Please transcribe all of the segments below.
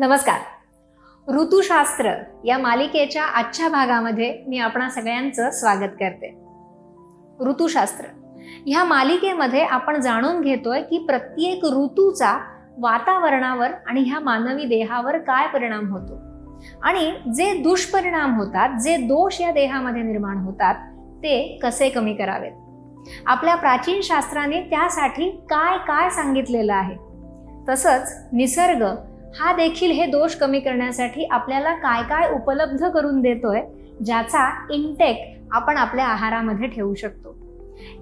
नमस्कार. ऋतुशास्त्र या मालिकेच्या आजच्या भागामध्ये मी आपणा सगळ्यांचं स्वागत करते. ऋतुशास्त्र. ह्या मालिकेमध्ये आपण जाणून घेतोय की प्रत्येक ऋतूचा वातावरणावर आणि ह्या मानवी देहावर काय परिणाम होतो. आणि जे दुष्परिणाम होतात जे दोष या देहामध्ये निर्माण होतात ते कसे कमी करावेत? आपल्या प्राचीन शास्त्राने त्यासाठी काय काय सांगितलेलं आहे? तसंच निसर्ग हा देखील हे दोष कमी करण्यासाठी आपल्याला काय काय उपलब्ध करून देतोय ज्याचा इंटेक आपण आपल्या आहारामध्ये ठेवू शकतो.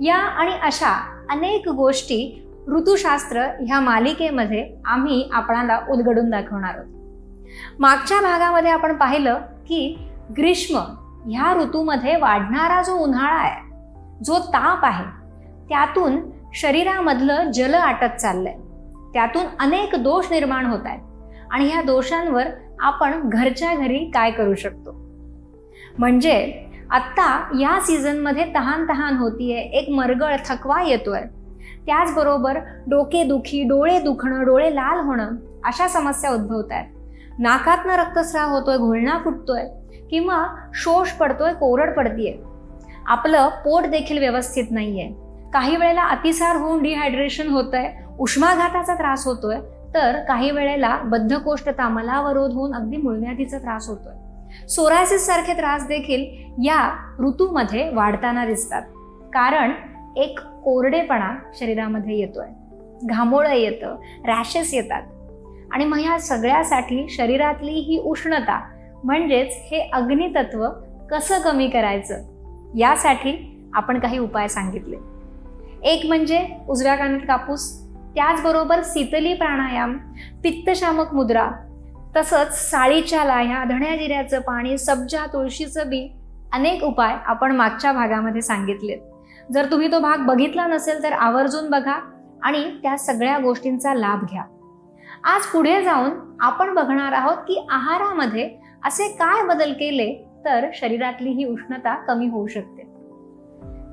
या आणि अशा अनेक गोष्टी ऋतुशास्त्र ह्या मालिकेमध्ये आम्ही आपणाला उलगडून दाखवणार आहोत. मागच्या भागामध्ये आपण पाहिलं की ग्रीष्म ह्या ऋतूमध्ये वाढणारा जो उन्हाळा आहे जो ताप आहे त्यातून शरीरामधलं जल आटत चाललंय. त्यातून अनेक दोष निर्माण होत आहेत. आणि ह्या दोषांवर आपण घरच्या घरी काय करू शकतो? म्हणजे आत्ता या सीझनमध्ये तहान तहान होतीये एक मरगळ थकवा येतोय. त्याचबरोबर डोकेदुखी डोळे दुखणं डोळे लाल होणं अशा समस्या उद्भवत आहेत नाकातनं रक्तस्राव होतोय घोळणा फुटतोय किंवा शोष पडतोय कोरड पडतीये. आपलं पोट देखील व्यवस्थित नाहीये. काही वेळेला अतिसार होऊन डिहायड्रेशन होतंय उष्माघाताचा त्रास होतोय तर काही वेळेला बद्धकोष्ठता मलावरोध होऊन अगदी मुळव्याधीचा त्रास होतोय. सोरायसिस सारखे त्रास देखील या ऋतूमध्ये वाढताना दिसतात. कारण एक कोरडेपणा शरीरामध्ये येतोय. घामोळं येतं रॅशेस येतात. आणि मग ह्या सगळ्यासाठी शरीरातली ही उष्णता म्हणजेच हे अग्नितत्व कसं कमी करायचं? यासाठी आपण काही उपाय सांगितले. एक म्हणजे उजव्या कानात कापूस त्याचबरोबर शीतली प्राणायाम पित्तशामक मुद्रा तसंच साळीच्या लाह्या धण्या जिऱ्याचं पाणी सब्जा तुळशीचं बी अनेक उपाय आपण मागच्या भागामध्ये सांगितलेत जर तुम्ही तो भाग बघितला नसेल तर आवर्जून बघा आणि त्या सगळ्या गोष्टींचा लाभ घ्या. आज पुढे जाऊन आपण बघणार आहोत की आहारामध्ये असे काय बदल केले तर शरीरातली ही उष्णता कमी होऊ शकते.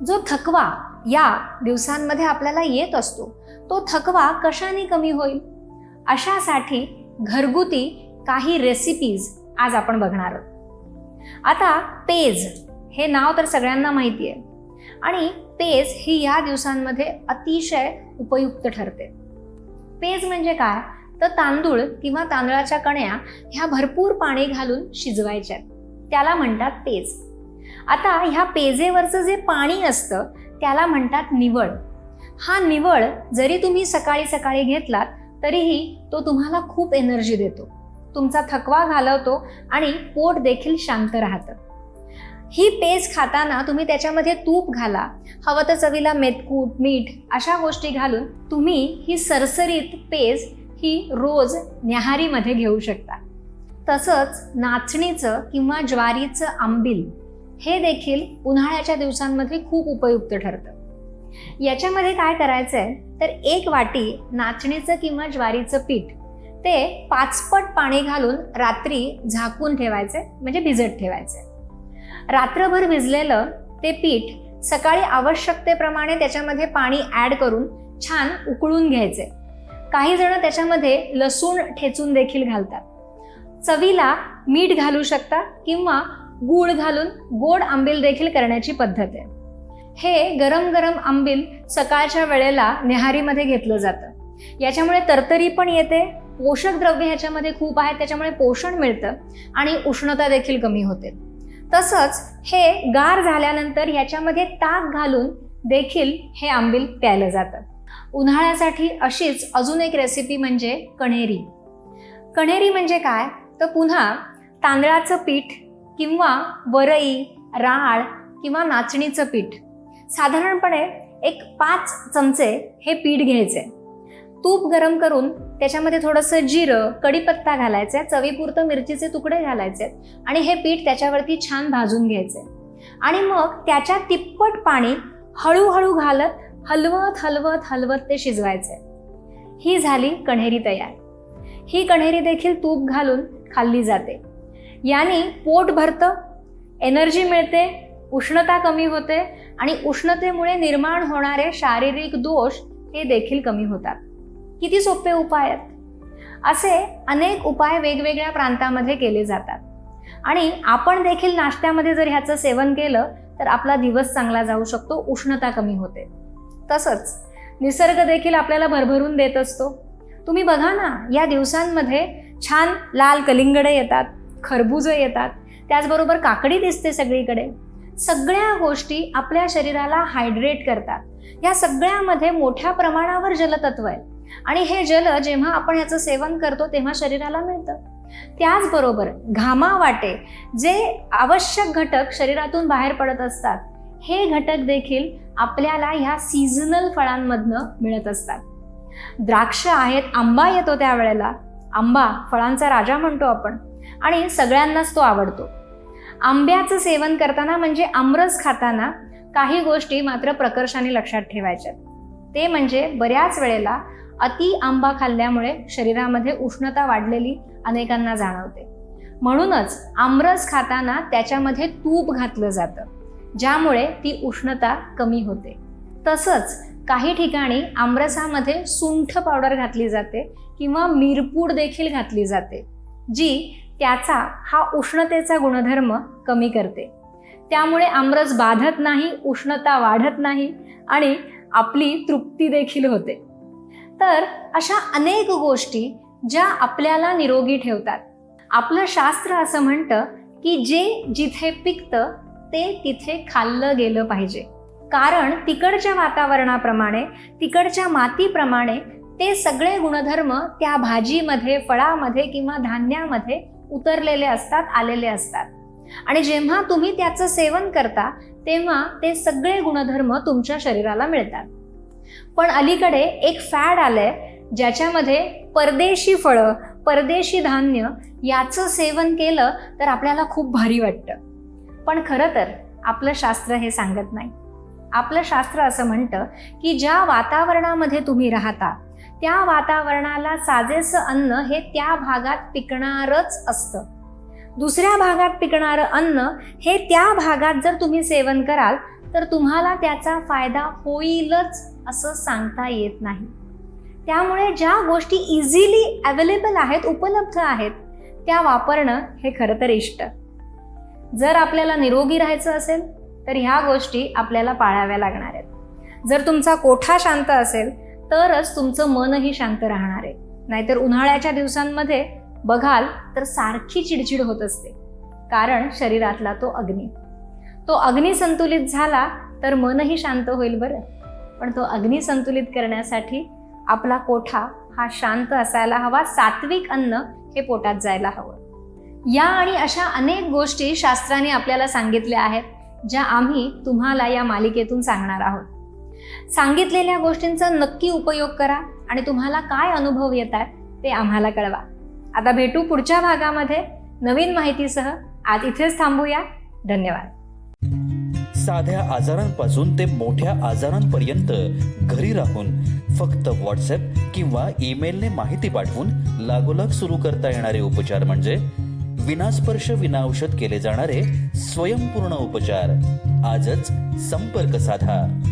जो थकवा या दिवसांमध्ये आपल्याला येत असतो तो थकवा कशाने कमी होईल? अशासाठी घरगुती काही रेसिपीज आज आपण बघणार आहोत. आता पेज हे नाव तर सगळ्यांना माहिती आहे आणि पेज ही या दिवसांमध्ये अतिशय उपयुक्त ठरते. पेज म्हणजे काय? तर तांदूळ किंवा तांदळाच्या कण्या ह्या भरपूर पाणी घालून शिजवायच्या. त्याला म्हणतात पेज. आता ह्या पेजेवरचं जे पाणी असतं त्याला म्हणतात निवळ. हा निवळ जरी तुम्ही सकाळी सकाळी घेतलात तरीही तो तुम्हाला खूप एनर्जी देतो. तुमचा थकवा घालवतो आणि पोट देखील शांत राहतं. ही पेज खाताना तुम्ही त्याच्यामध्ये तूप घाला हवं तर चवीला मेतकूट मीठ अशा गोष्टी घालून तुम्ही ही सरसरीत पेज ही रोज न्याहारीमध्ये घेऊ शकता. तसंच नाचणीचं किंवा ज्वारीचं आंबील हे देखील उन्हाळ्याच्या दिवसांमध्ये खूप उपयुक्त ठरतं. याच्यामध्ये काय करायचं आहे तर एक वाटी नाचणीचं किंवा ज्वारीचं पीठ ते पाचपट पाणी घालून रात्री झाकून ठेवायचे म्हणजे भिजत ठेवायचे रात्रभर भिजलेलं ते पीठ सकाळी आवश्यकतेप्रमाणे त्याच्यामध्ये पाणी ॲड करून छान उकळून घ्यायचे काही जण त्याच्यामध्ये लसूण ठेचून देखील घालतात. चवीला मीठ घालू शकता किंवा गूळ घालून गोड आंबील देखील करण्याची पद्धत आहे. हे गरम गरम आंबील सकाळच्या वेळेला न्याहारीमध्ये घेतलं जातं. याच्यामुळे तरतरी पण येते पोषक द्रव्य ह्याच्यामध्ये खूप आहेत त्याच्यामुळे पोषण मिळतं आणि उष्णता देखील कमी होते. तसंच हे गार झाल्यानंतर ह्याच्यामध्ये ताक घालून देखील हे आंबील प्यायलं जातं. उन्हाळ्यासाठी अशीच अजून एक रेसिपी म्हणजे कण्हेरी कण्हेरी म्हणजे काय? तर पुन्हा तांदळाचं पीठ किंवा वरई राळ किंवा नाचणीचं पीठ. साधारणपणे एक पाच चमचे हे पीठ घ्यायचे. तूप गरम करून त्याच्यामध्ये थोडंसं जिरं कढीपत्ता घालायचं चवीपुरतं मिरचीचे तुकडे घालायचे आणि हे पीठ त्याच्यावरती छान भाजून घ्यायचे. आणि मग त्याच्या तिप्पट पाणी हळूहळू घालत हलवत हलवत हलवत ते शिजवायचे. ही झाली कण्हेरी तयार. ही कण्हेरी देखील तूप घालून खाल्ली जाते. याने पोट भरतं एनर्जी मिळते उष्णता कमी होते आणि उष्णतेमुळे निर्माण होणारे शारीरिक दोष हे देखील कमी होतात. किती सोपे उपाय आहेत? असे अनेक उपाय वेगवेगळ्या प्रांतामध्ये केले जातात. आणि आपण देखील नाश्त्यामध्ये जर ह्याचं सेवन केलं तर आपला दिवस चांगला जाऊ शकतो उष्णता कमी होते. तसंच निसर्ग देखील आपल्याला भरभरून देत असतो. तुम्ही बघा ना या दिवसांमध्ये छान लाल कलिंगडे येतात. खरबुजं येतात. त्याचबरोबर काकडी दिसते सगळीकडे. सगळ्या गोष्टी आपल्या शरीराला हायड्रेट करतात. या सगळ्यामध्ये मोठ्या प्रमाणावर जलतत्व आहे. आणि हे जल जेव्हा आपण ह्याचं सेवन करतो तेव्हा शरीराला मिळतं. त्याचबरोबर घामावाटे जे आवश्यक घटक शरीरातून बाहेर पडत असतात हे घटक देखील आपल्याला ह्या सीझनल फळांमधनं मिळत असतात. द्राक्ष आहेत आंबा येतो त्यावेळेला. आंबा फळांचा राजा म्हणतो आपण. आणि सगळ्यांनाच तो आवडतो. आंब्याचं सेवन करताना म्हणजे आमरस खाताना काही गोष्टी मात्र प्रकर्षाने लक्षात ठेवायच्यात ते म्हणजे बऱ्याच वेळेला अति आंबा खाल्ल्यामुळे शरीरामध्ये उष्णता वाढलेली अनेकांना जाणवते. म्हणूनच आमरस खाताना त्याच्यामध्ये तूप घातलं जातं ज्यामुळे ती उष्णता कमी होते. तसंच काही ठिकाणी आमरसामध्ये सुंठ पावडर घातली जाते किंवा मिरपूड देखील घातली जाते जी त्याचा हा उष्णतेचा गुणधर्म कमी करते. त्यामुळे आमरस बाधत नाही उष्णता वाढत नाही आणि आपली तृप्ती देखील होते. तर अशा अनेक गोष्टी ज्या आपल्याला निरोगी ठेवतात. आपलं शास्त्र असं म्हणतं की जे जिथे पिकतं ते तिथे खाल्लं गेलं पाहिजे. कारण तिकडच्या वातावरणाप्रमाणे तिकडच्या मातीप्रमाणे ते सगळे गुणधर्म त्या भाजीमध्ये फळामध्ये किंवा धान्यामध्ये उतरलेले असतात आलेले असतात. आणि जेव्हा तुम्ही त्याचं सेवन करता तेव्हा ते सगळे गुणधर्म तुमच्या शरीराला मिळतात. पण अलीकडे एक फॅड आलंय ज्याच्यामध्ये परदेशी फळं परदेशी धान्य याचं सेवन केलं तर आपल्याला खूप भारी वाटतं. पण खरं तर आपलं शास्त्र हे सांगत नाही. आपलं शास्त्र असं म्हणतं की ज्या वातावरणामध्ये तुम्ही राहता त्या वातावरणाला साजेसं अन्न हे त्या भागात पिकणारच असतं. दुसऱ्या भागात पिकणारं अन्न हे त्या भागात जर तुम्ही सेवन कराल तर तुम्हाला त्याचा फायदा होईलच असं सांगता येत नाही. त्यामुळे ज्या गोष्टी इझिली अवेलेबल आहेत उपलब्ध आहेत त्या वापरणं हे खरं तर इष्ट. जर आपल्याला निरोगी राहायचं असेल तर ह्या गोष्टी आपल्याला पाळाव्या लागणार आहेत. जर तुमचा कोठा शांत असेल तरच तुमचं मनही शांत राहणार आहे. नाहीतर उन्हाळ्याच्या दिवसांमध्ये बघाल तर सारखी चिडचिड होत असते. कारण शरीरातला तो अग्नी. तो अग्नी संतुलित झाला तर मनही शांत होईल बरं. पण तो अग्नी संतुलित करण्यासाठी आपला कोठा हा शांत असायला हवा सात्विक अन्न हे पोटात जायला हवं. या आणि अशा अनेक गोष्टी शास्त्राने आपल्याला सांगितल्या आहेत ज्या आम्ही तुम्हाला या मालिकेतून सांगणार आहोत. सांगितलेल्या गोष्टींचा नक्की उपयोग करा आणि तुम्हाला काय अनुभव येतात ते आम्हाला कळवा. आता भेटू पुढच्या भागामध्ये नवीन माहितीसह. आज इथेच थांबूया. धन्यवाद. साध्या आजारांपासून ते मोठ्या आजारांपर्यंत घरी राहून फक्त व्हॉट्सअप किंवा ईमेलने माहिती पाठवून लागोलाग सुरू करता येणारे उपचार म्हणजे विनास्पर्श विनाऔषध केले जाणारे स्वयंपूर्ण उपचार. आजच संपर्क साधा.